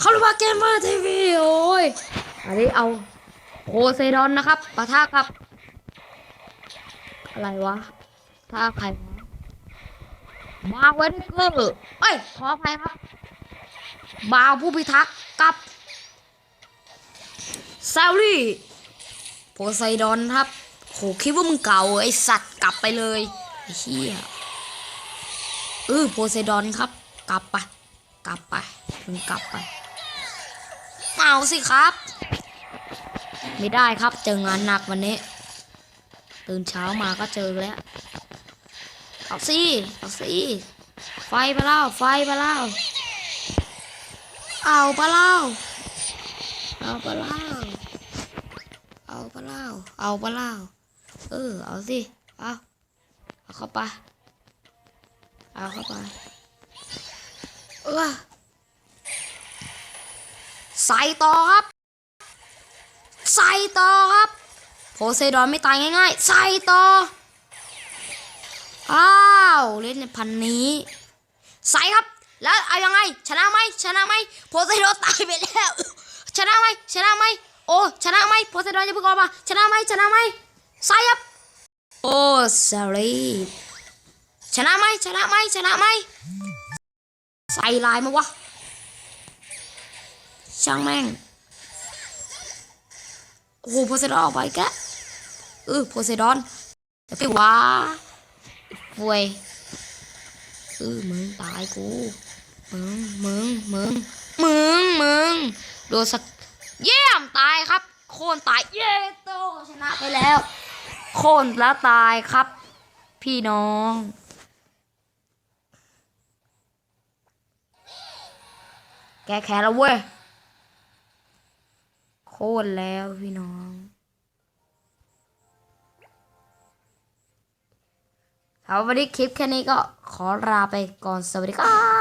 เขาเรียกว่าเกมเมอร์ทีวีโอ้ยอันนี้เอาโพไซดอนนะครับปะทะกับ อะไรวะท่าใครวะมาเวนเกอร์เอ้ยขออภัยครับ บาผู้พิทักษ์กับซารี่โพไซดอนครับโหคิดว่ามึงเก่าไอสัตว์กลับไปเลยไอ้เหี้ยเออโพไซดอนครับ กลับไป กลับไปมึงกลับไป เอาสิครับ ไม่ได้ครับเจองานหนักวันนี้ ตื่นเช้ามาก็เจอแล้ว เอาสิเอาสิไฟไปแล้วไฟไปแล้วเอาไปแล้วเอาไปแล้วเอาไปแล้วเอาไปแล้วเออเอาสิเอาเอาเข้าไปเอาเข้าไปเออ ใส่ต่อครับ ใส่ต่อครับโพไซดอนไม่ตายง่ายๆ ใส่ต่อ อ้าวเล่นในพันนี้ ใส่ครับ แล้วเอายังไง ชนะไหมชนะไหมโพไซดอนตายไปแล้ว ชนะไหมชนะไหมโอ้ ชนะไหมโพไซดอนจะเพิ่งออกมา ชนะไหมชนะไหมใส่ครับ โอ้สอรี่ชนะไหมชนะไหมชนะไหมใส่ลายมาวะ ช่างแม่ง โอ้โหโพไซดอนออกไปแกะเออโพไซดอนเดี๋ยวไปว้าฟวยเออมึงตายกู มึง มึง มึง มึง มึง โดนสักเยี่ยมตายครับ โคนตายเย้โตชนะไปแล้ว โคนแล้วตายครับ พี่น้องแกแค้นแล้วเว้ย ค่นแล้วพี่น้องครับวันนี้คลิปแค่นี้ก็ขอลาไปก่อนสวัสดีครับ